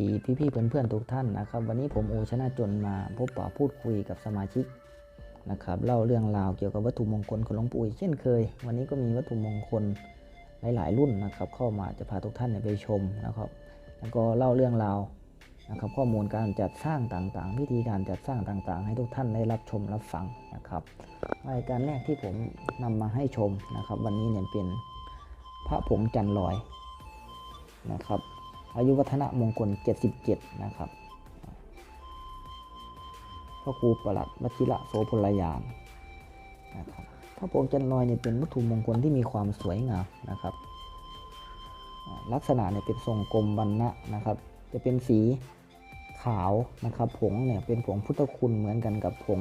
ดีพี่ๆเพื่อนๆทุกท่านนะครับ วันนี้ผมโอชนะจนมาพบปะพูดคุยกับสมาชิกนะครับเล่าเรื่องราวเกี่ยวกับวัตถุมงคลของหลวงปู่เช่นเคย วันนี้ก็มีวัตถุมงคลหลายๆรุ่นนะครับ เข้ามาจะพาทุกท่านไปชมนะครับ แล้วก็เล่าเรื่องราวนะครับ ข้อมูลการจัดสร้างต่างๆ วิธีการจัดสร้างต่างๆ ให้ทุกท่านได้รับชมรับฟังนะครับรายการแรกที่ผมนำมาให้ชมนะครับ วันนี้เนี่ยเป็นพระผงจันลอยนะครับ อายุวัฒนะมงคล 77 นะครับพระครูประหลัดวชิระโสพลยานนะครับพระโพงจันลอยเนี่ยเป็นวัตถุมงคลที่มีความสวยงามนะครับ ลักษณะเนี่ยเป็นทรงกลมบรรณะนะครับ จะเป็นสีขาวนะครับผงเนี่ยเป็นผงพุทธคุณเหมือนกันกับผง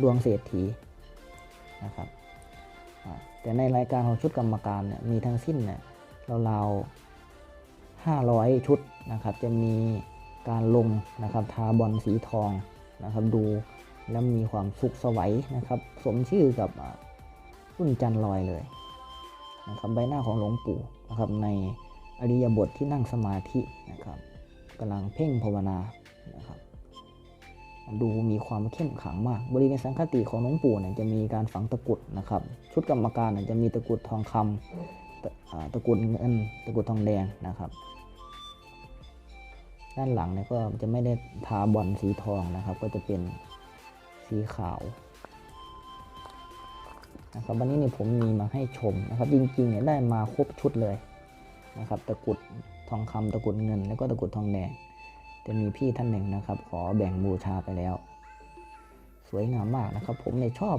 ดวงเศรษฐีนะครับแต่ในรายการของชุดกรรมการเนี่ยมีทั้งสิ้นเนี่ยราวๆ 500 ชุดนะครับจะมีการลงนะครับทาบอลสีทองนะครับดูแล้วมีความสุขสวัยนะครับ สมชื่อกับรุ่นจันลอยเลยนะครับใบหน้าของหลวงปู่นะครับในอริยบทที่นั่งสมาธินะครับกำลังเพ่งภาวนานะครับดูมีความเข้มขังมาก บริเวณสังคติของหลวงปู่เนี่ยจะมีการฝังตะกรุดนะครับ ชุดกรรมการเนี่ยจะมีตะกรุดทองคำตะอ่าตะกรุดเงินตะกรุดทองแดงนะครับ ด้านหลังเนี่ยก็จะไม่ได้ทาบอลสีทองนะครับ ก็จะเป็นสีขาวนะครับวันนี้เนี่ยผมมีมาให้ชมนะครับ จริงๆเนี่ยได้มาครบชุดเลยนะครับ ตะกรุดทองคำตะกรุดเงิน แล้วก็ตะกรุดทองแดงจะมีพี่ท่านหนึ่งนะครับ ขอแบ่งบูชาไปแล้ว สวยงามมากนะครับ ผมเนี่ยชอบ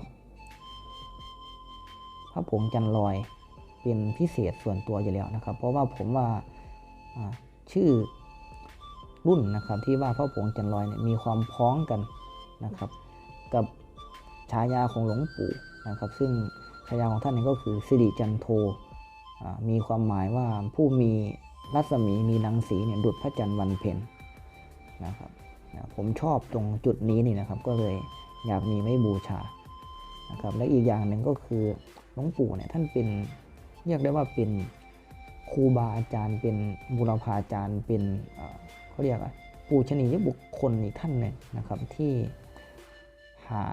พระผงจันลอยเป็นพิเศษส่วนตัวอยู่แล้วนะครับ เพราะว่าผมว่าชื่อ รุ่นนะครับที่ว่าพระผงจันลอยเนี่ยมีความพ้องกันนะครับ กับฉายาของหลวงปู่นะครับ ซึ่งฉายาของท่านนี่ก็คือสิริจันโทอ่ามีความหมายว่าผู้มีรัศมีมีรังสีเนี่ยดุจพระจันทร์วันเพ็ญนะครับผมชอบตรงจุดนี้นี่นะครับ ก็เลยอยากมีไว้บูชานะครับและอีกอย่างหนึ่งก็คือหลวงปู่เนี่ยท่านเป็นเรียกได้ว่าเป็นครูบาอาจารย์เป็นบุรพาจารย์เป็น เขาเรียกอะปูชนียบุคคลอีกท่านหนึ่งนะครับที่หา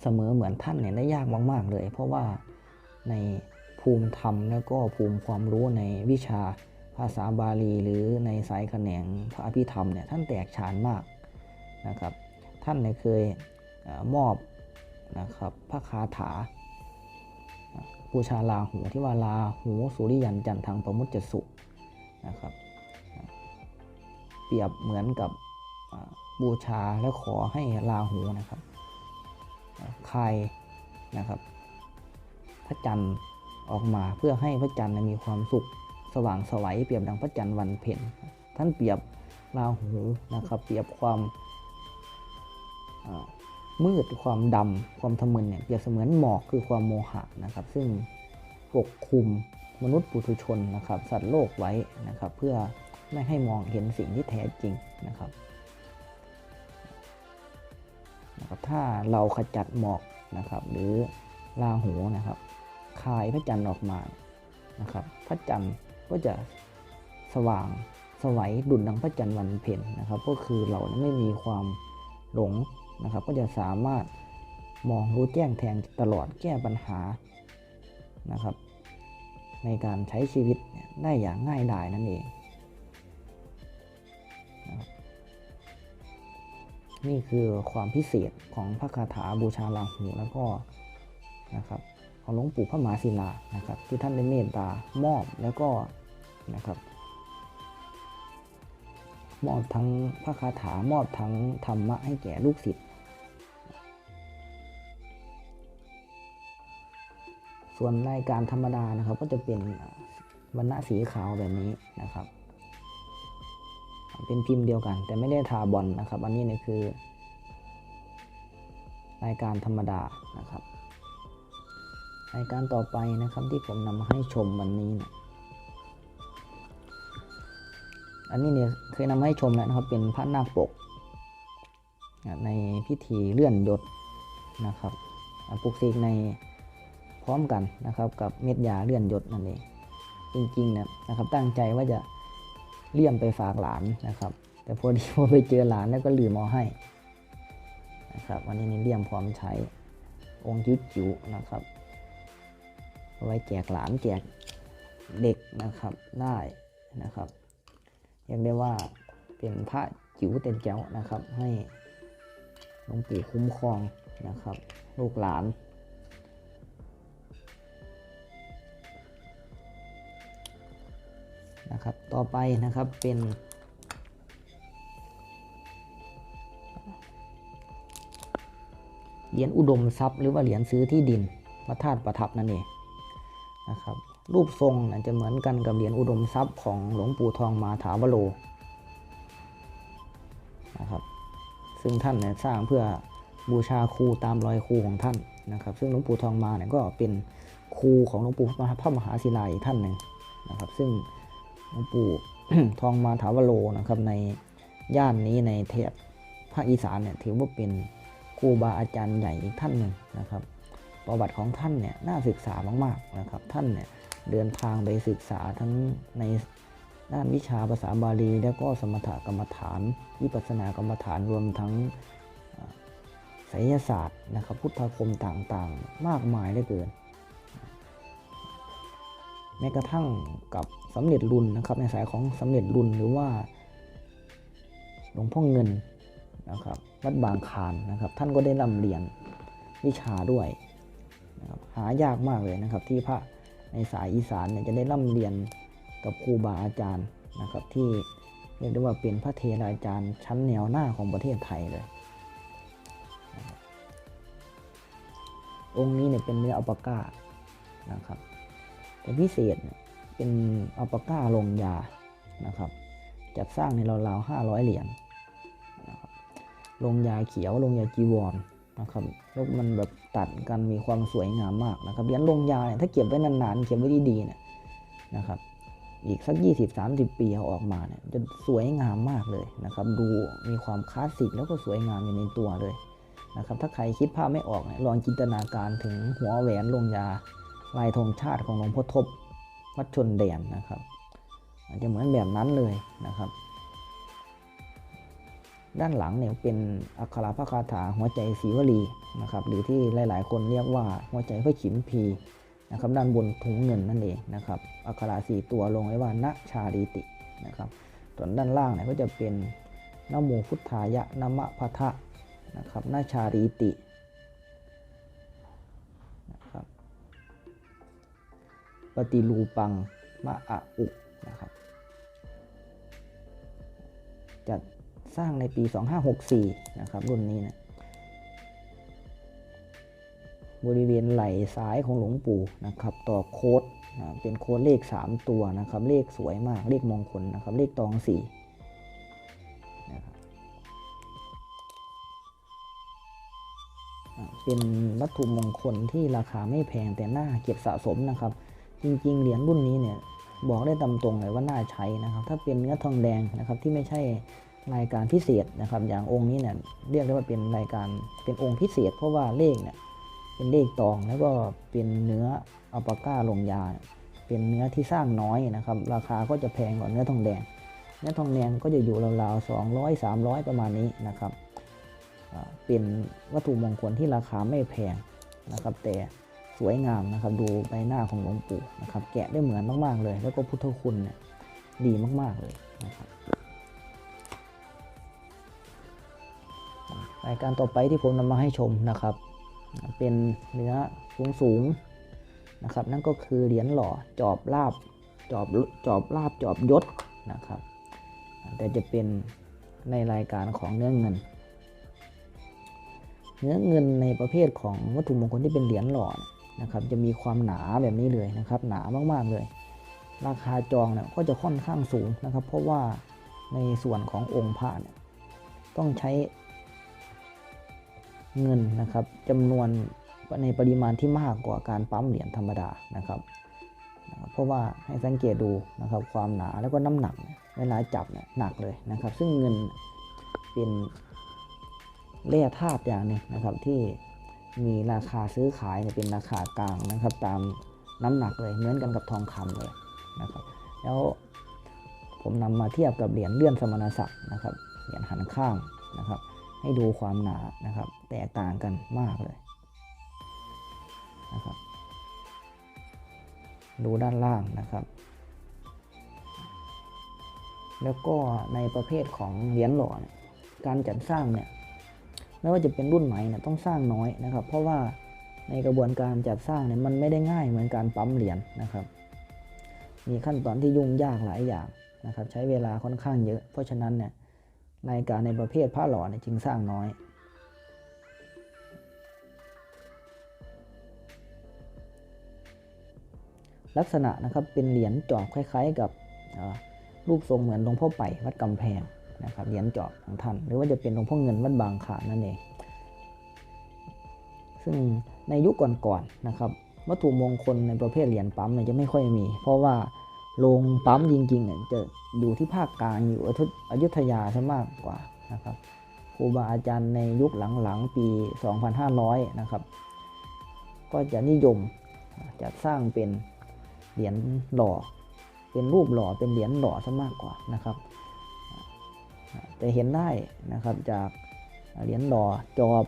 เสมอเหมือนท่านเนี่ยได้ยากมาก ๆ เลย เพราะว่าในภูมิธรรมแล้วก็ภูมิความรู้ในวิชาภาษาบาลี หรือในสายแขนงพระอภิธรรมเนี่ยท่านแตกฉานมากนะครับท่านเนี่ยเคยอมอบนะครับพระคาถาบูชาลาหูที่ว่าลาหูสุริยันจันทังประมุจจสุนะครับ ปรียบเหมือนกับบูชาและขอให้ลาหูนะครับอ่าคายนะครับพระจันทร์ออกมาเพื่อให้พระจันทร์มีความสุขสว่างสวัยเปรียบดังพระจันทร์วันเพ็ญท่านเปรียบราหูนะครับ เปรียบความมืดความดำความทะมึนเนี่ยเปรียบเสมือนหมอกคือความโมหะนะครับ ซึ่งปกคลุมมนุษย์ปุถุชนนะครับ สัตว์โลกไว้นะครับ เพื่อ ไม่ให้มองเห็นสิ่งที่แท้จริงนะครับนะครับ ถ้าเราขจัดหมอกนะครับ หรือราหูนะครับคายพระจันทร์ออกมานะครับ พระจันทร์ก็จะสว่างสวัยดุจดังพระจันทร์วันเพ็ญนะครับ ก็คือเราไม่มีความหลงนะครับ ก็จะสามารถมองรู้แจ้งแทงตลอดแก้ปัญหานะครับ ในการใช้ชีวิตได้อย่างง่ายดายนั่นเอง นี่คือความพิเศษของพระคาถาบูชาลาหูแล้วก็นะครับของหลวงปู่พระมหาศิลานะครับ ที่ท่านได้เมตตามอบแล้วก็นะครับ มอบทั้งพระคาถามอบทั้งธรรมะให้แก่ลูกศิษย์ส่วนรายการธรรมดานะครับก็จะเป็นวันณะสีขาวแบบนี้นะครับ เป็นพิมพ์เดียวกัน แต่ไม่ได้ทาบอลนะครับ อันนี้เนี่ยคือ รายการธรรมดานะครับรายการต่อไปนะครับที่ผมนำมาให้ชมวันนี้นี่ยอันนี้เนี่ยเคยนำมาให้ชมแล้วนะครับ เป็นพระนาคปก ในพิธีเลื่อนยศนะครับปลุกเสกในพร้อมกันนะครับ กับเม็ดยาเลื่อนยศนั่นเองจริงๆนี่ยนะครับ ตั้งใจว่าจะ เลี่ยมไปฝากหลานนะครับ แต่พอดีพอไปเจอหลานแล้วก็ลืมเอาให้นะครับวันนี้นี่เลี่ยมพร้อมใช้องค์จิ๋วจิ๋วนะครับไว้แจกหลานแจกเด็กนะครับได้นะครับเรียกได้ว่าเป็นพระจิ๋วเต็มแจ๋วนะครับ ให้หลวงปู่คุ้มครองนะครับ ลูกหลาน นะครับ ต่อไปนะครับเป็นเหรียญอุดมทรัพย์หรือว่าเหรียญซื้อที่ดินพระธาตุประทับนั่นเองนะครับ รูปทรงจะเหมือนกันกับเหรียญอุดมทรัพย์ของหลวงปู่ทองมาถาวโรนะครับซึ่งท่านเนี่ยสร้างเพื่อบูชาครูตามรอยครูของท่านนะครับ ซึ่งหลวงปู่ทองมาเนี่ยก็เป็นครูของหลวงปู่พระมหาศิลาอีกท่านหนึ่งนะครับ ซึ่ง หลวงปู่ทองมาถาวโรนะครับ ในย่านนี้ในเทพภาคอีสานเนี่ยถือว่าเป็นครูบาอาจารย์ใหญ่อีกท่านหนึ่งนะครับ ประวัติของท่านเนี่ยน่าศึกษามากๆนะครับ ท่านเนี่ยเดินทางไปศึกษาทั้งในด้านวิชาภาษาบาลี แล้วก็สมถกรรมฐานวิปัสสนากรรมฐานรวมทั้งไสยศาสตร์นะครับ พุทธคมต่างๆ มากมายเหลือเกิน แม้กระทั่งกับสำเร็จรุ่นนะครับ ในสายของสำเร็จรุ่นหรือว่าหลวงพ่อเงินนะครับ วัดบางคานนะครับ ท่านก็ได้ร่ำเรียนวิชาด้วยนะครับหายากมากเลยนะครับ ที่พระในสายอีสานเนี่ยจะได้ร่ำเรียนกับครูบาอาจารย์นะครับ ที่เรียกได้ว่าเป็นพระเทราอาจารย์ชั้นแนวหน้าของประเทศไทยเลย องค์นี้เนี่ยเป็นเนื้ออัปกานะครับ แต่พิเศษเป็นอัลปาก้าลงยานะครับจัดสร้างในราวๆห้าร้อยเหรียญนะครับลงยาเขียวลงยาจีวรนะครับแล้วมันแบบตัดกันมีความสวยงามมากนะครับเหรียญลงยาเนี่ยถ้าเก็บไว้นานๆเก็บไว้ดีๆเนี่ยนะครับอีกสัก 20-30 ปีเอาออกมาเนี่ยจะสวยงามมากเลยนะครับ ดูมีความคลาสสิกแล้วก็สวยงามอยู่ในตัวเลยนะครับถ้าใครคิดภาพไม่ออกเนี่ยลองจินตนาการถึงหัวแหวนลงยา ลายธงชาติของหลวงพ่อทบวัดชนแดนนะครับอาจจะเหมือนแบบนั้นเลยนะครับ ด้านหลังเนี่ยเป็นอักขระพระคาถาหัวใจศีวลีนะครับ หรือที่หลาย ๆ คนเรียกว่าหัวใจพระขิมพีนะครับด้านบนถุงเงินนั่นเองนะครับอักขระสี่ตัวลงไว้ว่าณชาลีตินะครับส่วนด้านล่างเนี่ยก็จะเป็นนโมพุทธายะนมะพะทะนะครับณชาลีติ ฏิรูปังมะอะอุนะครับ จัดสร้างในปี 2564 นะครับ รุ่นนี้นะบริเวณไหล่ซ้ายของหลวงปู่นะครับ ต่อโค้ดนะเป็นโค้ดเลข 3 ตัวนะครับ เลขสวยมาก เลขมงคลนะครับ เลขตองสี่นะครับเป็นวัตถุมงคลที่ราคาไม่แพงแต่น่าเก็บสะสมนะครับ จริงๆ เหรียญรุ่นนี้เนี่ยบอกได้ตามตรงเลยว่าน่าใช้นะครับ ถ้าเป็นเนื้อทองแดงนะครับที่ไม่ใช่รายการพิเศษนะครับ อย่างองค์นี้เนี่ยเรียกได้ว่าเป็นรายการเป็นองค์พิเศษ เพราะว่าเลขเนี่ยเป็นเลขตองแล้วก็เป็นเนื้ออัลปาก้าลงยา เป็นเนื้อที่สร้างน้อยนะครับ ราคาก็จะแพงกว่าเนื้อทองแดง เนื้อทองแดงก็จะอยู่ราวๆ200 300 ประมาณนี้นะครับเป็นวัตถุมงคลที่ราคาไม่แพงนะครับ แต่ สวยงามนะครับ ดูใบหน้าของหลวงปู่นะครับ แกะได้เหมือนมากๆเลย แล้วก็พุทธคุณเนี่ยดีมากๆเลยนะครับรายการต่อไปที่ผมนำมาให้ชมนะครับ เป็นเนื้อสูงๆนะครับ นั่นก็คือเหรียญหล่อจอบลาบจอบจอบลาบจอบยศนะครับ แต่จะเป็นในรายการของเนื้อเงิน เนื้อเงินในประเภทของวัตถุมงคลที่เป็นเหรียญหล่อ นะครับจะมีความหนาแบบนี้เลยนะครับหนามากๆเลย ราคาจองเนี่ยก็จะค่อนข้างสูงนะครับ เพราะว่าในส่วนขององค์พระเนี่ยต้องใช้เงินนะครับจำนวนในปริมาณที่มากกว่าการปั๊มเหรียญธรรมดานะครับเพราะว่าให้สังเกตดูนะครับความหนาแล้วก็น้ำหนัก เวลาจับเนี่ยหนักเลยนะครับ ซึ่งเงินเป็นแร่ธาตุอย่างหนึงนะครับที่ มีราคาซื้อขายเนี่ยเป็นราคากลางนะครับ ตามน้ำหนักเลยเหมือนกันกับทองคำเลยนะครับ แล้วผมนำมาเทียบกับเหรียญเลื่อนสมณศักดิ์นะครับเหรียญหันข้างนะครับ ให้ดูความหนานะครับ แตกต่างกันมากเลยนะครับ ดูด้านล่างนะครับ แล้วก็ในประเภทของเหรียญหล่อการจัดสร้างเนี่ย ไม่ว่าจะเป็นรุ่นใหม่เนี่ยต้องสร้างน้อยนะครับ เพราะว่าในกระบวนการจัดสร้างเนี่ยมันไม่ได้ง่ายเหมือนการปั๊มเหรียญนะครับ มีขั้นตอนที่ยุ่งยากหลายอย่างนะครับ ใช้เวลาค่อนข้างเยอะ เพราะฉะนั้นเนี่ยรายการในประเภทผ้าหล่อเนี่ยจึงสร้างน้อยลักษณะนะครับเป็นเหรียญจอบคล้าย ๆ กับรูปทรงเหมือนหลวงพ่อไปวัดกำแพง นะครับเหรียญจอบของท่าน หรือว่าจะเป็นหลวงพ่อเงินวัดบางขานนั่นเอง ซึ่งในยุคก่อนๆนะครับ วัตถุมงคลในประเภทเหรียญปั๊มเนี่ยจะไม่ค่อยมี เพราะว่าโรงปั๊มจริงๆเนี่ยจะอยู่ที่ภาคกลางอยู่อยุธยุธยาซะมากกว่านะครับครูบาอาจารย์ในยุคหลังๆปี 2500 นะครับ ก็จะนิยมจัดสร้างเป็นเหรียญหล่อ เป็นรูปหล่อเป็นเหรียญหล่อซะมากกว่านะครับ แต่เห็นได้นะครับจากเหรียญหล่อจอบ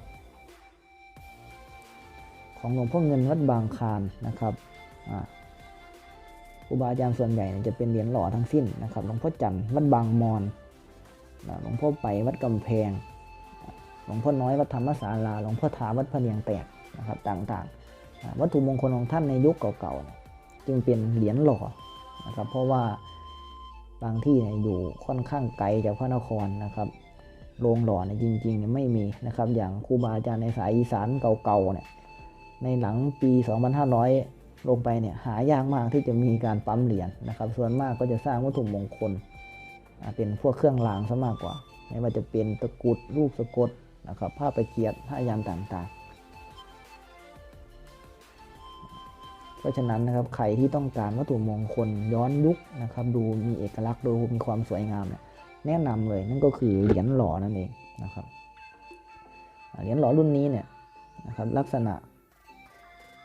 ของหลวงพ่อเงินวัดบางคารนะครับอ่าครูบาอาจารย์ส่วนใหญ่จะเป็นเหรียญหล่อทั้งสิ้นนะครับหลวงพ่อจันทร์วัดบางมอนหลวงพ่อไปวัดกำแพง หลวงพ่อน้อยวัดธรรมศาลา หลวงพ่อถาวัดพะเนียงแตกนะครับต่างๆอ่าวัตถุมงคลของท่านในยุคเก่าๆจึงเป็นเหรียญหล่อนะครับเพราะว่า บางที่เนี่ยอยู่ค่อนข้างไกลจากพระนครนะครับโรงหล่อเนี่ยจริงๆเนี่ยไม่มีนะครับ อย่างครูบาอาจารย์ในสายอีสานเก่าๆเนี่ยในหลังปี 2500 ลงไปเนี่ยหายากมากที่จะมีการปั๊มเหรียญนะครับ ส่วนมากก็จะสร้างวัตถุมงคล เป็นพวกเครื่องรางซะมากกว่า ไม่ว่าจะเป็นตะกรุดลูกสะกดนะครับผ้าไปเกียรติผ้ายันต่างๆ เพราะฉะนั้นนะครับใครที่ต้องการวัตถุมงคลย้อนยุคนะครับดูมีเอกลักษณ์ดูมีความสวยงามเนี่ยแนะนำเลยนั่นก็คือเหรียญหล่อนั่นเองนะครับเหรียญหล่อรุ่นนี้เนี่ยนะครับลักษณะ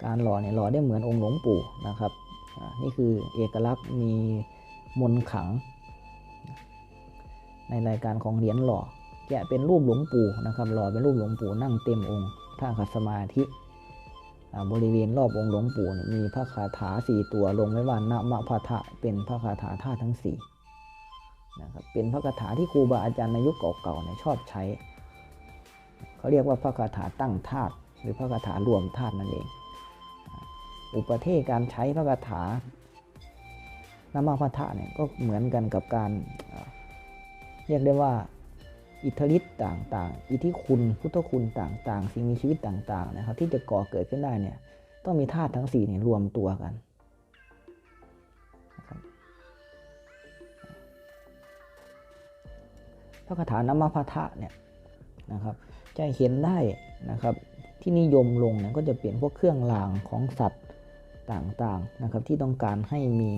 การหล่อเนี่ยหล่อได้เหมือนองค์หลวงปู่นะครับนี่คือเอกลักษณ์มีมนต์ขัง ในรายการของเหรียญหล่อแกะเป็นรูปหลวงปู่นะครับหล่อเป็นรูปหลวงปู่นั่งเต็มองค์ท่าขัดสมาธิอ่ บริเวณรอบองค์หลวงปู่มีพระคาถาสี่ตัวลงไว้ว่านะมะพะทะเป็นพระคาถาธาทั้งสี่นะครับเป็นพระคาถาที่ครูบาอาจารย์ในยุคเก่าๆเนี่ยชอบใช้ เขาเรียกว่าพระคาถาตั้งธาตุหรือพระคาถารวมธาตุนั่นเอง อุปเทศการใช้พระคาถานามพัทะเนี่ยก็เหมือนกันกับการเรียกได้ว่า อิทธิฤทธิ์ต่างๆ อิทธิคุณ พุทธคุณต่างๆ สิ่งมีชีวิตต่างๆนะครับ ที่จะก่อเกิดขึ้นได้เนี่ย ต้องมีธาตุทั้งสี่เนี่ยรวมตัวกันนะครับพระคาถานามพัทะเนี่ยนะครับ จะเห็นได้นะครับ ที่นิยมลงเนี่ยก็จะเปลี่ยนพวกเครื่องรางของสัตว์ต่างๆนะครับ ที่ต้องการให้มี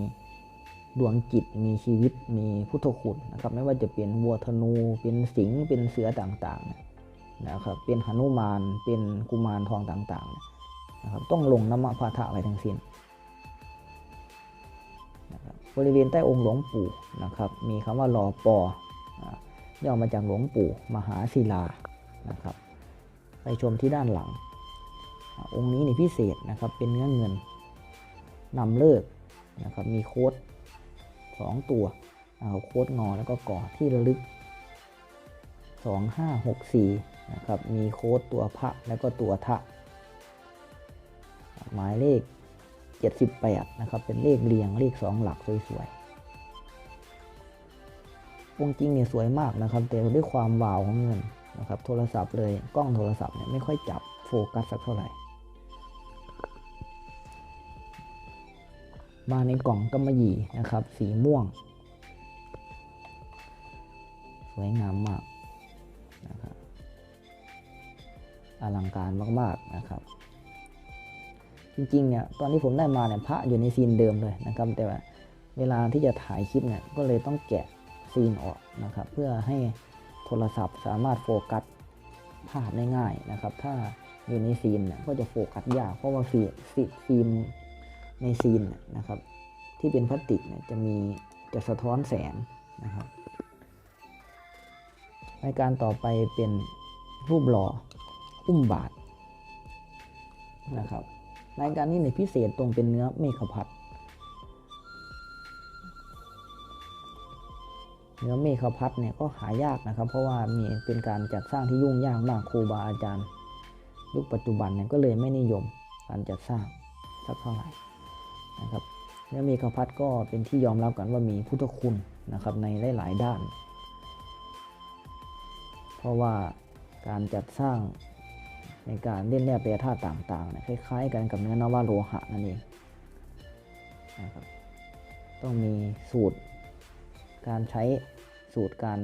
ดวงจิตมีชีวิตมีพุทธคุณนะครับ ไม่ว่าจะเป็นวัวธนู เป็นสิงห์เป็นเสือต่างๆนะครับ เป็นหนุมาน เป็นกุมารทองต่างๆนะครับ ต้องลงน้ำมะพาทะไว้ทั้งสิ้นนะครับบริเวณใต้องค์หลวงปู่นะครับ มีคำว่ารอปอย่อมาจากหลวงปู่ มหาศิลานะครับ ไปชมที่ด้านหลังอาองค์นี้นี่พิเศษนะครับ เป็นเนื้อเงินนำเลิกนะครับ มีโค้ด สองตัว เอาโค้ดงอแล้วก็ก่อที่ระลึก 2564 นะครับ มีโค้ดตัวพระแล้วก็ตัวทะ หมายเลข 78 นะครับ เป็นเลขเรียงเลข 2 หลักสวยๆองจริงเนี่ยสวยมากนะครับ แต่ด้วยความวาวของเงินนะครับ โทรศัพท์เลย กล้องโทรศัพท์เนี่ยไม่ค่อยจับโฟกัสสักเท่าไหร่ มาในกล่องกำมะหยี่นะครับ สีม่วง สวยงามมากนะครับอลังการมากๆนะครับ จริงๆเนี่ยตอนที่ผมได้มาเนี่ยพระอยู่ในซีนเดิมเลยนะครับ แต่ว่าเวลาที่จะถ่ายคลิปเนี่ยก็เลยต้องแกะซีนออกนะครับ เพื่อให้โทรศัพท์สามารถโฟกัสภาพได้ง่ายนะครับ ถ้าอยู่ในซีนเนี่ยก็จะโฟกัสยากเพราะว่าฟิฟิฟิล์ม ในซีนนะครับ ที่เป็นพลาสติกเนี่ยจะมีจะสะท้อนแสงนะครับรายการต่อไปเป็นรูปหล่ออุ้มบาทนะครับรายการนี้ในพิเศษตรงเป็นเนื้อเมฆพัดเนื้อเมฆพัดเนี่ยก็หายากนะครับ เพราะว่ามีเป็นการจัดสร้างที่ยุ่งยากมากครูบาอาจารย์ ยุคปัจจุบันเนี่ยก็เลยไม่นิยมการจัดสร้างสักเท่าไหร่ นะครับเนื้อเมฆพัดก็เป็นที่ยอมรับกันว่ามีพุทธคุณนะครับในหลายๆด้าน เพราะว่าการจัดสร้างในการเล่นแร่แปรธาตุต่างๆเคยคล้ายๆ กันกับเนื้อนว่าโลหะนั่นเองนะครับต้องมีสูตรการใช้สูตรการ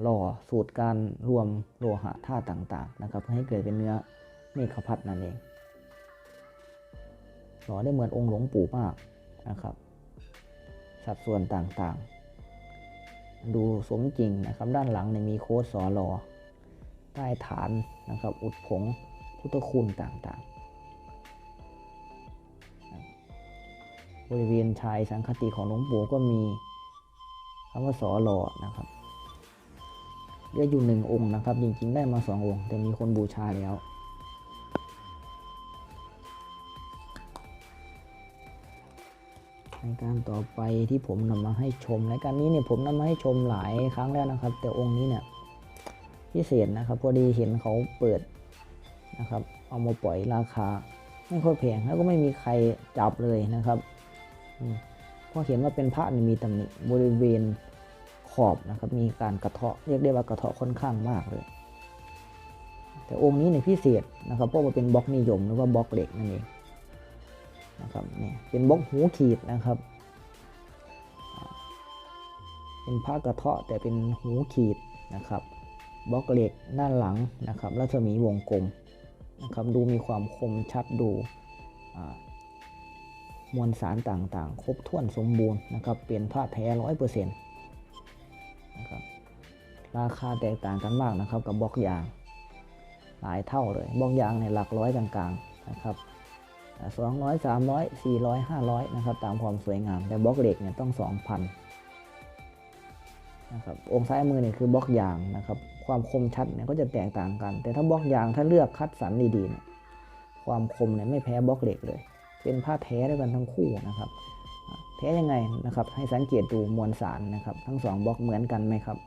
หล่อสูตรการรวมโลหะธาตุต่างๆนะครับเพื่อให้เกิดเป็นเนื้อเมฆพัดนั่นเอง หล่อได้เหมือนองค์หลวงปู่มากนะครับ สัดส่วนต่างๆ ดูสมจริงนะครับ ด้านหลังเนี่ยมีโค้ดสอหลอใต้ฐานนะครับ อุดผงพุทธคุณต่างๆ บริเวณชายสังคติของหลวงปู่ก็มีคำว่าสอหลอนะครับเหลืออยู่หนึ่งองค์นะครับ จริงๆ ได้มาสององค์ แต่มีคนบูชาแล้วายการต่อไปที่ผมนำมาให้ชมรายการนี้เนี่ยผมนำมาให้ชมหลายครั้งแล้วนะครับ แต่องค์นี้เนี่ยพิเศษนะครับ พอดีเห็นเขาเปิดนะครับ เอามาปล่อยราคา ไม่ค่อยแพงแล้วก็ไม่มีใครจับเลยนะครับพราะเห็นว่าเป็นพระมีตำหนิบริเวณขอบนะครับ มีการกระเทาะเรียกได้ว่ากระเทาะค่อนข้างมากเลย แต่องค์นี้เนี่ยพิเศษนะครับเพราะว่าเป็นบล็อกนิยมหรือว่าบล็อกเหล็กนั่นเอง นะครับเนี่ยเป็นบล็อกหูขีดนะครับ เป็นผ้ากระเทาะแต่เป็นหูขีดนะครับบล็อกเหล็กด้านหลังนะครับรัศมีวงกลมนะครับดูมีความคมชัดดูมวลสารต่างๆ ครบถ้วนสมบูรณ์นะครับเป็นผ้าแท้ร้อยเปอร์เซ็นต์นะครับราคาแตกต่างกันมากนะครับกับบล็อกยางหลายเท่าเลยบล็อกยางในยหลักร้อยกลางๆนะครับ สองร้อยสามร้อยสี่ร้อยห้าร้อยนะครับ ตามความสวยงาม แต่บล็อกเหล็กเนี่ยต้องสองพันนะครับ องซ้ายมือเนี่ยคือบล็อกยางนะครับ ความคมชัดเนี่ยก็จะแตกต่างกัน แต่ถ้าบล็อกยางถ้าเลือกคัดสรรดีๆเนี่ย ความคมเนี่ยไม่แพ้บล็อกเหล็กเลย เป็นผ้าแท้ด้วยกันทั้งคู่นะครับ แท้ยังไงนะครับ ให้สังเกตดูมวลสารนะครับ ทั้งสองบล็อกเหมือนกันไหมครับ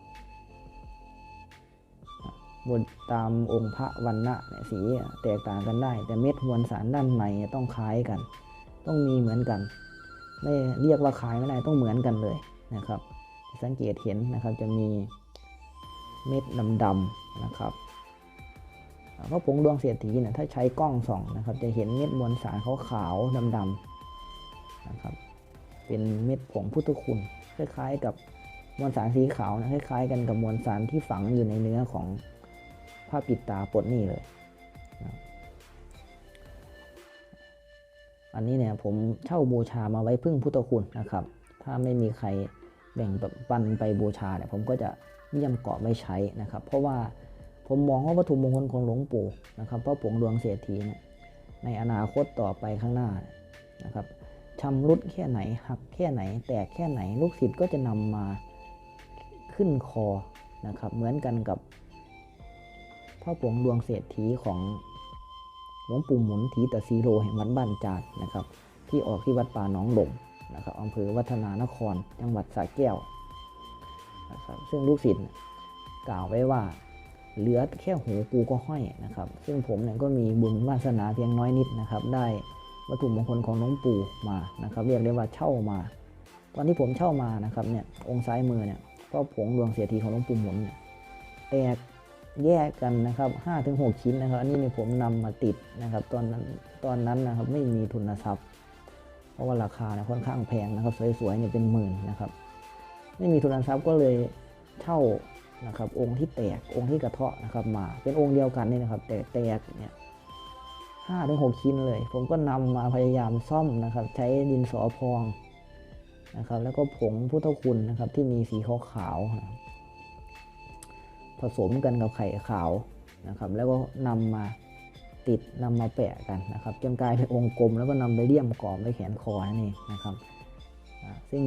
บนตามองค์พระวันณะเนี่ยสีแตกต่างกันได้ แต่เม็ดมวลสารด้านในต้องคล้ายกัน ต้องมีเหมือนกัน ไม่เรียกว่าคล้ายไม่ได้ต้องเหมือนกันเลยนะครับ สังเกตเห็นนะครับจะมีเม็ดดำๆนะครับเพราะผงดวงเศรษฐีเนี่ยถ้าใช้กล้องส่องนะครับ จะเห็นเม็ดมวลสารขาวๆดำๆนะครับ เป็นเม็ดผงพุทธคุณคล้ายๆ กับมวลสารสีขาวนะคล้ายๆ กันกับมวลสารที่ฝังอยู่ในเนื้อของ ผ้าปิดตาปลดหนี่เลยนะอันนี้เนี่ยผมเช่าบูชามาไว้พึ่งพุทธคุณนะครับ ถ้าไม่มีใครแบ่งปันไปบูชาเนี่ยผมก็จะเยี่ยมเกาะไม่ใช้นะครับ เพราะว่าผมมองว่าวัตถุมงคลของหลวงปู่นะครับพระผงดวงเศรษฐีเนี่ยในอนาคตต่อไปข้างหน้านะครับชำรุดแค่ไหนหักแค่ไหน แตกแค่ไหนลูกศิษย์ก็จะนำมาขึ้นคอนะครับ เหมือนกันกับ พระผงดวงเศรษฐีของหลวงปู่หมุนทีตสีโรแห่งวัดบ้านจาดนะครับ ที่ออกที่วัดป่าหนองหลงนะครับอำเภอวัฒนานคร จังหวัดสระแก้วนะครับซึ่งลูกศิษย์กล่าวไว้ว่าเหลือแค่หูกูก็ห้อยนะครับ ซึ่งผมเนี่ยก็มีบุญวาสนาเพียงน้อยนิดนะครับ ได้วัตถุมงคลของหลวงปู่มานะครับ เรียกได้ว่าเช่ามา ตอนที่ผมเช่ามานะครับเนี่ยองค์ซ้ายมือเนี่ยพระผงดวงเศรษฐีของหลวงปู่หมุนเนี่ยแตก แยกกันนะครับ5ถึง6ชิ้นนะครับ อันนี้นี่ผมนำมาติดนะครับ ตอนนั้นตอนนั้นนะครับไม่มีทุนทรัพย์ เพราะว่าราคาเนี่ยค่อนข้างแพงนะครับ สวยๆเนี่ยเป็นหมื่นนะครับ ไม่มีทุนทรัพย์ก็เลยเช่านะครับ องค์ที่แตกองค์ที่กระเทาะนะครับ มาเป็นองค์เดียวกันนี่นะครับ แต่แตกเนี่ยห้าถึงหกชิ้นเลย ผมก็นำมาพยายามซ่อมนะครับ ใช้ดินสอพองนะครับ แล้วก็ผงพุทธคุณนะครับ ที่มีสีขาวๆนะ ผสมกันกับไข่ขาวนะครับ แล้วก็นำมาติดนำมาแปะกันนะครับจนกลายเป็นองค์กลม แล้วก็นำไปเลี่ยมกรอบไว้แขนคอนั่นเองนะครับ ซึ่ง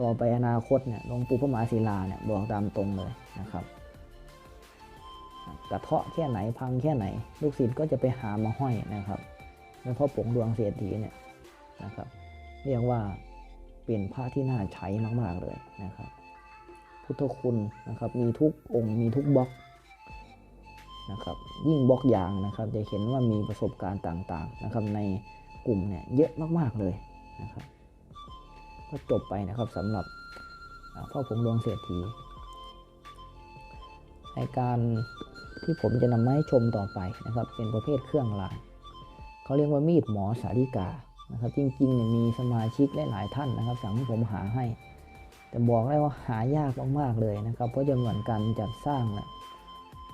ต่อไปอนาคตเนี่ยหลวงปู่พระมหาศิลาเนี่ยบอกตามตรงเลยนะครับกระเทาะแค่ไหนพังแค่ไหน ลูกศิษย์ก็จะไปหามาห้อยนะครับแล้วพ่อผงดวงเศรษฐีเนี่ยนะครับ เรียกว่าเป็นพระที่น่าใช้มาก ๆ เลยนะครับ พุทธคุณนะครับ มีทุกองค์มีทุกบล็อกนะครับ ยิ่งบล็อกยางนะครับ จะเห็นว่ามีประสบการณ์ต่างๆนะครับในกลุ่มเนี่ยเยอะมากๆเลยนะครับ ก็จบไปนะครับสำหรับพ่อผมดวงเศรษฐีในการที่ผมจะนำมาให้ชมต่อไปนะครับ เป็นประเภทเครื่องรางเขาเรียกว่ามีดหมอสาริกานะครับ จริงๆเนี่ยมีสมาชิกหลายๆท่านนะครับ สั่งให้ผมหาให้ แต่บอกได้ว่าหายากมากๆเลยนะครับ เพราะจำนวนการจัดสร้างนะ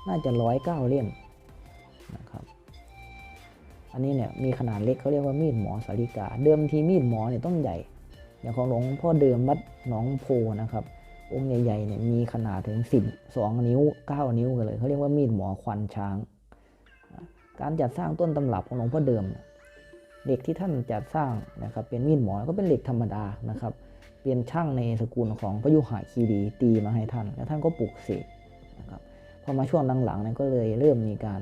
น่าจะร้อยเก้าเล่มนะครับ อันนี้เนี่ยมีขนาดเล็กเขาเรียกว่ามีดหมอสาริกา เดิมทีมีดหมอเนี่ยต้องใหญ่ อย่างของหลวงพ่อเดิมวัดหนองโพนะครับ องค์ใหญ่ๆเนี่ยมีขนาดถึง 12 นิ้ว 9 นิ้วกันเลยเขาเรียกว่ามีดหมอควันช้าง การจัดสร้างต้นตำรับของหลวงพ่อเดิมเหล็กที่ท่านจัดสร้างนะครับเป็นมีดหมอก็เป็นเหล็กธรรมดานะครับ เป็นช่างในสกุลของพระยุหคีรีตีมาให้ท่าน แล้วท่านก็ปลุกเสกนะครับพอมาช่วงหลังๆเนี่ยก็เลยเริ่มมีการ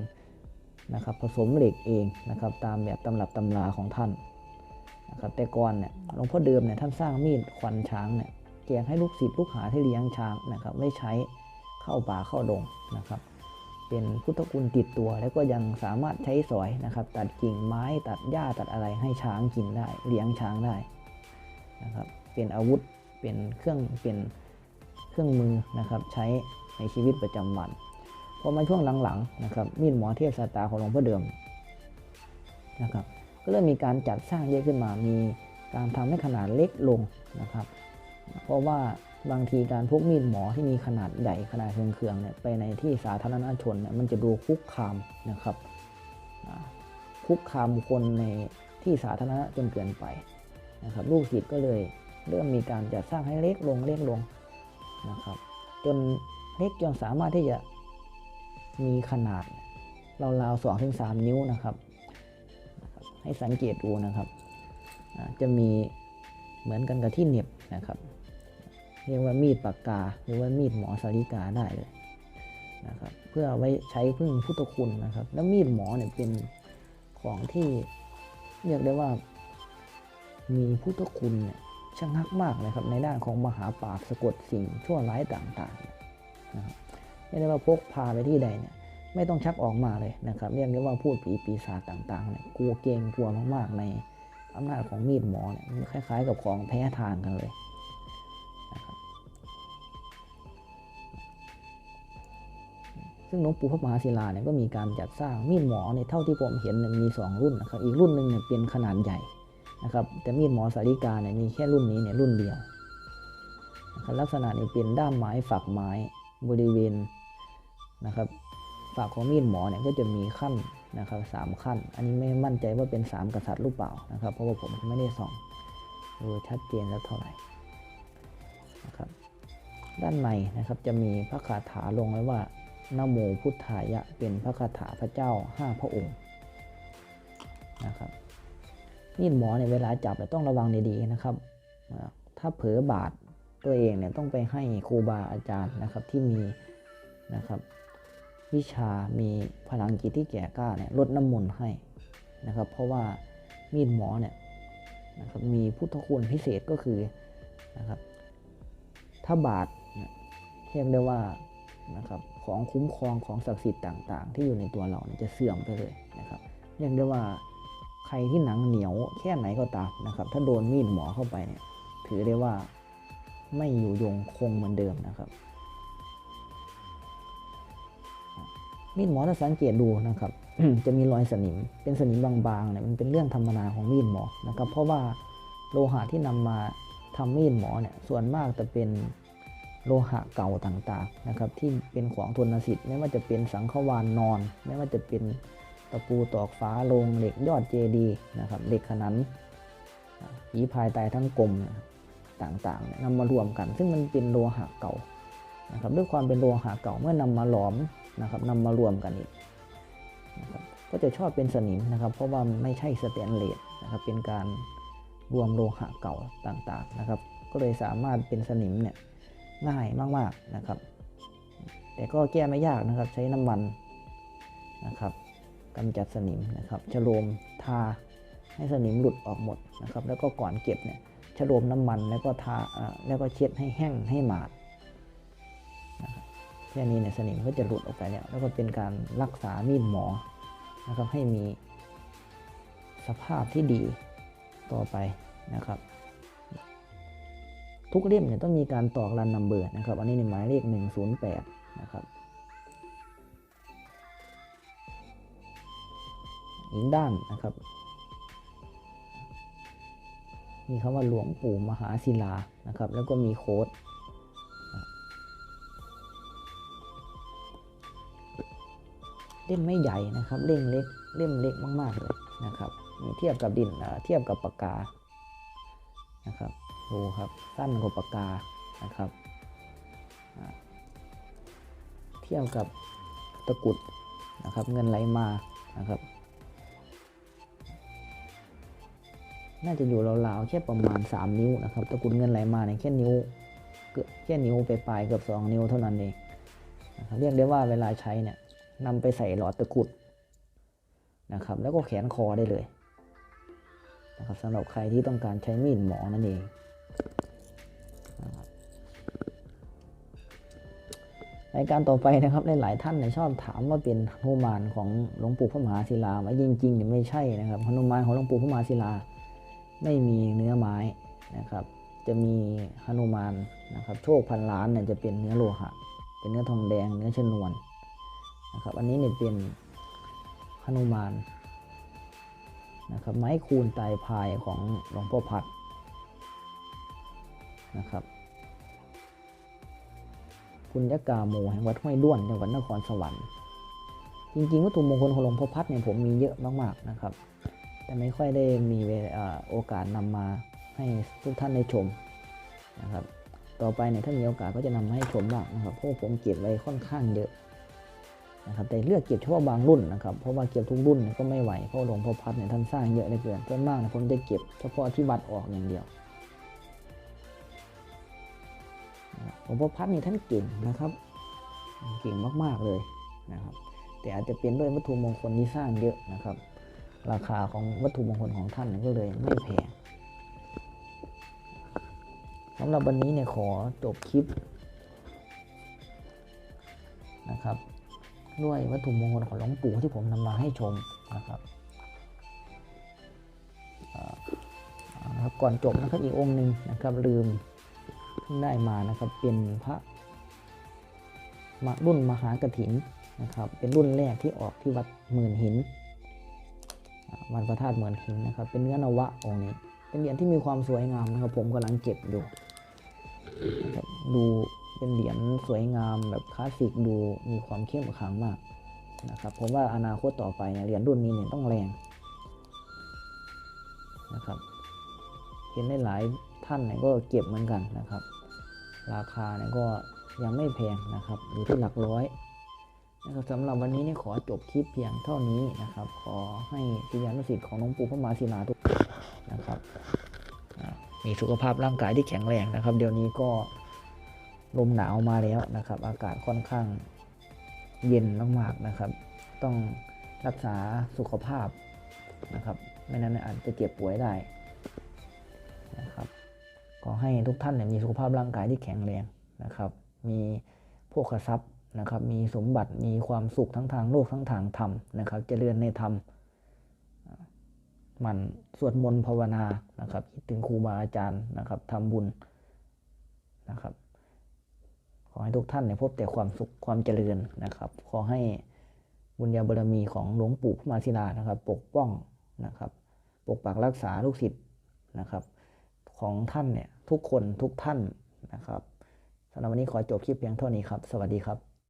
นะครับผสมเหล็กเองนะครับตามแบบตำรับตำราของท่านนะครับแต่ก่อนเนี่ยหลวงพ่อเดิมเนี่ยท่านสร้างมีดควันช้างเนี่ยแจกให้ลูกศิษย์ลูกหาที่เลี้ยงช้างนะครับได้ใช้เข้าป่าเข้าดงนะครับ เป็นพุทธคุณติดตัว แล้วก็ยังสามารถใช้สอยนะครับ ตัดกิ่งไม้ตัดหญ้าตัดอะไรให้ช้างกินได้ เลี้ยงช้างได้นะครับ เป็นอาวุธ เป็นเครื่องเป็นเครื่องมือนะครับใช้ในชีวิตประจำวันพอมาช่วงหลังๆนะครับมีดหมอเทพสตาของหลวงพ่อเดิมนะครับก็เริ่มมีการจัดสร้างเยอะขึ้นมา มีการทำให้ขนาดเล็กลงนะครับ เพราะว่าบางทีการพกมีดหมอที่มีขนาดใหญ่ขนาดเครื่องๆเนี่ยไปในที่สาธารณชนเนี่ยมันจะดูคุกคามนะครับคุกคามคนในที่สาธารณะจนเกินไปนะครับ ลูกศิษย์ก็เลย เริ่มมีการจัดสร้างให้เล็กลงเล็กลงนะครับจนเล็กจนสามารถที่จะมีขนาดราวๆสองถึงสามนิ้วนะครับ ให้สังเกตดูนะครับจะมีเหมือนกันกับที่เหน็บนะครับเรียกว่ามีดปากกา หรือว่ามีดหมอสาริกาได้เลยนะครับเพื่อไว้ใช้พึ่งพุทธคุณนะครับ แล้วมีดหมอเนี่ยเป็นของที่เรียกได้ว่ามีพุทธคุณเนี่ย ชะงักมากเลยครับในด้านของมหาปราบสะกดสิ่งชั่วร้ายต่างๆนะครับเรียกได้ว่าพกพาไปที่ใดเนี่ยไม่ต้องชักออกมาเลยนะครับเรียกได้ว่าพูดผีปีศาจต่างๆเนี่ยกลัวเกรงกลัวมากๆในอำนาจของมีดหมอเนี่ยคล้าย ๆ กับของแพ้ทางกันเลยนะครับซึ่งหลวงปู่พระมหาศิลาเนี่ยก็มีการจัดสร้างมีดหมอเนี่ยเท่าที่ผมเห็นมี 2 รุ่นนะครับอีกรุ่นหนึ่งเนี่ยเป็นขนาดใหญ่ นะครับแต่มีดหมอสาริกาเนี่ยมีแค่รุ่นนี้เนี่ยรุ่นเดียวนะครับลักษณะนี้เป็นด้ามไม้ฝักไม้บริเวณนะครับฝากของมีดหมอเนี่ยก็จะมีขั้นนะครับสามขั้น อันนี้ไม่มั่นใจว่าเป็นสามกษัตริย์หรือเปล่านะครับ เพราะว่าผมไม่ได้ส่องดูชัดเจนแล้วเท่าไหร่นะครับด้านในนะครับจะมีพระคาถาลงไว้ว่านโมพุทธายะเป็นพระคาถาพระเจ้าห้าพระองค์นะครับ มีดหมอในเวลาจับเนี่ยต้องระวังดีๆนะครับ ถ้าเผลอบาดตัวเองเนี่ยต้องไปให้ครูบาอาจารย์นะครับที่มีนะครับ วิชามีพลังจิตที่แก่กล้าเนี่ยลดน้ำมนต์ให้นะครับ เพราะว่ามีดหมอเนี่ยนะครับมีพุทธคุณพิเศษก็คือนะครับ ถ้าบาดเรียกได้ว่านะครับของคุ้มครองของศักดิ์สิทธิ์ต่าง ๆ ที่อยู่ในตัวเราเนี่ยจะเสื่อมไปเลยนะครับเรียกได้ว่า ใครที่หนังเหนียวแค่ไหนก็ตามนะครับ ถ้าโดนมีดหมอเข้าไปเนี่ย ถือได้ว่าไม่อยู่ยงคงเหมือนเดิมนะครับ มีดหมอถ้าสังเกตดูนะครับ จะมีรอยสนิม เป็นสนิมบางๆเนี่ยมันเป็นเรื่องธรรมดาของมีดหมอนะครับ เพราะว่าโลหะที่นำมาทำมีดหมอเนี่ยส่วนมากจะเป็นโลหะเก่าต่างๆนะครับ ที่เป็นของทนสิทธิ์ไม่ว่าจะเป็นสังขวานนอน ไม่ว่าจะเป็นะปูตอกฟ้าโลงเหล็กยอดเจดีนะครับเหล็กขนันผีพายตายทั้งกลมต่างๆนำมารวมกัน ซึ่งมันเป็นโลหะเก่านะครับด้วยความเป็นโลหะเก่าเมื่อนำมาหลอมนะครับนำมารวมกันอีกนะครับก็จะชอบเป็นสนิมนะครับ เพราะว่าไม่ใช่สแตนเลสนะครับเป็นการรวมโลหะเก่าต่างๆนะครับ ก็ก็เลยสามารถเป็นสนิมเนี่ยง่ายมากๆนะครับ แต่ก็แก้ไม่ยากนะครับใช้น้ำมันนะครับ กำจัดสนิมนะครับฉโลมทาให้สนิมหลุดออกหมดนะครับ แล้วก็ก่อนเก็บเนี่ยฉโลมน้ำมันแล้วก็ทาแล้วก็เช็ดให้แห้งให้หมาดนะครับแค่นี้เนี่ยสนิมก็จะหลุดออกไปแล้วแล้วก็เป็นการรักษามีดหมอนะครับให้มีสภาพที่ดีต่อไปนะครับ ทุกเล่มเนี่ยต้องมีการตอกรันนัมเบอร์นะครับ อันนี้ในหมายเลข 108 นะครับ ด้านนะครับ มีคำว่าหลวงปู่มหาศิลานะครับ แล้วก็มีโค้ดเล่มไม่ใหญ่นะครับ เล่มเล็ก เล่มเล็กมาก ๆ เลยนะครับมีเทียบกับดินเทียบกับปากกา นะครับ ดูครับ สั้นกว่าปากกา นะครับ เทียบกับตะกุดนะครับ เงินไหลมา นะครับ น่าจะอยู่ราวๆแค่ประมาณ 3 นิ้วนะครับตะกุดเงินไหลมาเนี่ยแค่นิ้วเกือบแค่นิ้วไปปลายเกือบ 2 นิ้วเท่านั้นเองนะครับเรียกได้ว่าเวลาใช้เนี่ยนำไปใส่หลอดตะกุดนะครับแล้วก็แขวนคอได้เลยนะครับสำหรับใครที่ต้องการใช้มีดหมอนั่นเองนะครับรายการต่อไปนะครับหลายๆท่านเนี่ยชอบถามว่าเป็นหนุมานของหลวงปู่พระมหาศิลาไหมจริงๆเนี่ยไม่ใช่นะครับหนุมานของหลวงปู่พระมหาศิลา ไม่มีเนื้อไม้นะครับ จะมีหนุมานนะครับ โชคพันล้านเนี่ยจะเป็นเนื้อโลหะ เป็นเนื้อทองแดง เนื้อชนวนนะครับ อันนี้เนี่ยเป็นหนุมานนะครับ ไม้คูณตายพายของหลวงพ่อพัดนะครับ คุณยกาโมแห่งวัดห้วยด้วนจังหวัดนครสวรรค์ จริงๆวัตถุมงคลของหลวงพ่อพัดเนี่ยผมมีเยอะมากๆนะครับ แต่ไม่ค่อยได้มีโอกาสนำมาให้ทุกท่านได้ชมนะครับ ต่อไปเนี่ยถ้ามีโอกาสก็จะนำมาให้ชมบ้างนะครับเพราะผมเก็บไว้ค่อนข้างเยอะนะครับแต่เลือกเก็บเฉพาะบางรุ่นนะครับเพราะว่าเก็บทุกรุ่นเนี่ยก็ไม่ไหวเพราะหลวงพ่อพัดเนี่ยท่านสร้างเยอะเหลือเกินส่วนมากเนี่ยผมจะเก็บเฉพาะที่วัดออกอย่างเดียวหลวงพ่อพัดนี่ท่านเก่งนะครับ เก่งมากๆเลยนะครับ แต่อาจจะเป็นด้วยวัตถุมงคลที่สร้างเยอะนะครับ ราคาของวัตถุมงคลของท่านก็เลยไม่แพงสำหรับวันนี้เนี่ยขอจบคลิปนะครับด้วยวัตถุมงคลของหลวงปู่ที่ผมนำมาให้ชมนะครับนะครับก่อนจบนะครับอีกองค์หนึ่งนะครับลืมเพิ่งได้มานะครับเป็นพระมารุ่นมหากถินนะครับเป็นรุ่นแรกที่ออกที่วัดหมื่นหิน วันพระธาตุเหมือนหินนะครับ เป็นเนื้อนวะองค์นี้ เป็นเหรียญที่มีความสวยงามนะครับ ผมกำลังเก็บอยู่ดูเป็นเหรียญสวยงามแบบคลาสสิกดูมีความเข้มขลังมากนะครับผมว่าอนาคตต่อไปเนี่ยเหรียญรุ่นนี้เนี่ยต้องแรงนะครับเห็นได้หลายท่านเนี่ยก็เก็บเหมือนกันนะครับ ราคาเนี่ยก็ยังไม่แพงนะครับอยู่ที่หลักร้อย นะครับสำหรับวันนี้นี่ขอจบคลิปเพียงเท่านี้นะครับ ขอให้ศิษยานุศิษย์ของหลวงปู่พระมหาศิลาทุกนะครับมีสุขภาพร่างกายที่แข็งแรงนะครับ เดี๋ยวนี้ก็ลมหนาวมาแล้วนะครับ อากาศค่อนข้างเย็นมากๆนะครับ ต้องรักษาสุขภาพนะครับ ไม่นั้นอาจจะเจ็บป่วยได้นะครับขอให้ทุกท่านเนี่ยมีสุขภาพร่างกายที่แข็งแรงนะครับ มีพวกทรัพย์ นะครับ มีสมบัติมีความสุขทั้งทางโลกทั้งทางธรรมนะครับ เจริญในธรรมมันสวดมนต์ภาวนานะครับคิดถึงครูบาอาจารย์นะครับทำบุญนะครับ ขอให้ทุกท่านเนี่ยพบแต่ความสุขความเจริญนะครับ ขอให้บุญญาบารมีของหลวงปู่พระมาศิลานะครับ ปกป้องนะครับ ปกปักรักษาลูกศิษย์นะครับ ของท่านเนี่ยทุกคนทุกท่านนะครับสำหรับวันนี้ขอจบคลิปเพียงเท่านี้ครับ สวัสดีครับ